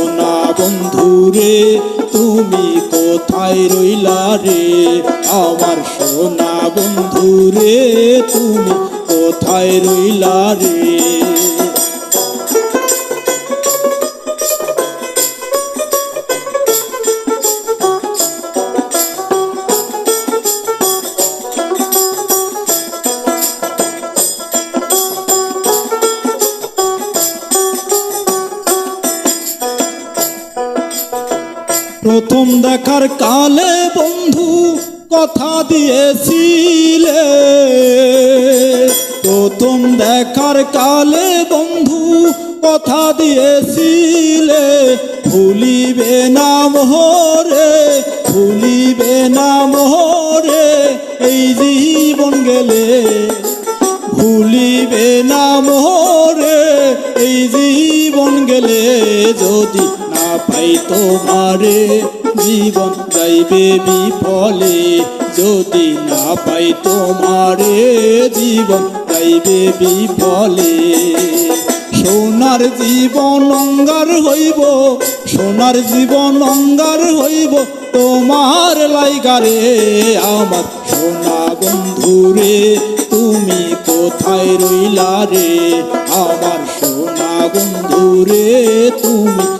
সোনা বন্ধু রে, তুমি কোথায় রইলা রে? আমার সোনা বন্ধু রে, তুমি কোথায় রইলা রে? দেখার কালে বন্ধু কথা দিয়েছিলে। প্রথম দেখার কালে বন্ধু কথা দিয়েছিলে। ভুলিবে না মোহরে, ভুলিবে না মোহরে এই জীবন গেলে। ভুলিবে না মোরে এই জীবন গেলে যদি না পাই তোমারে। জীবন যাইবে বিফলে। যদি না পাই তোমারে, জীবন যাইবে বিফলে। সোনার জীবন অঙ্গার হইব, সোনার জীবন অঙ্গার হইব। তোমার লাইগারে আমার সোনা বন্ধু রে, তুমি কোথায় রইলা রে? আমার সোনা বন্ধু রে, তুমি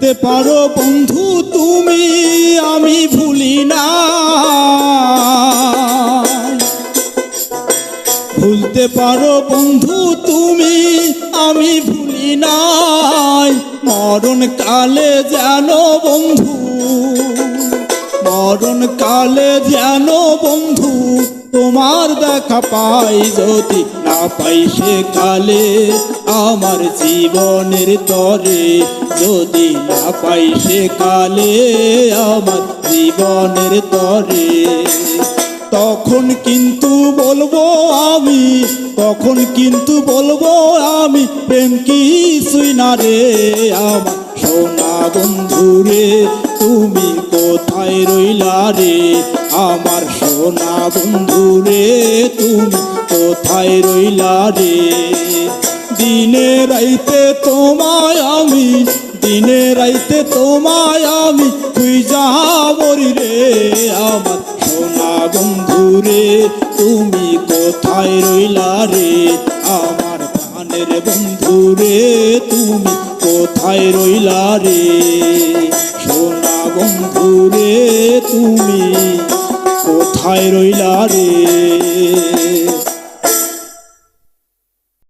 ভুলতে পারো বন্ধু, তুমি আমি ভুলি না। ভুলতে পারো বন্ধু, তুমি আমি ভুলি নাই মরণ কালে যেন বন্ধু মরণ কালে যেন বন্ধু, তোমার দেখা পাই যদি পাই সে কালে আমার জীবনের তরে, যদি না পাই সে কালে আমার জীবনের তরে। তখন কিন্তু বলব আমি, তখন কিন্তু বলব আমি, প্রেম কিছুই না রে আমার সোনা বন্ধু রে তুমি কোথায় রে দিনে রাইতে তোমায় আমি, দিনে রাইতে তোমায় আমি, তুই যা মরি রে আমার সোনা বন্ধু রে, তুমি কোথায় রইলা রে? আমার প্রাণের বন্ধু রে, তুমি কোথায় রইলা রে? সোনা বন্ধু রে, তুমি কোথায় রইলা রে?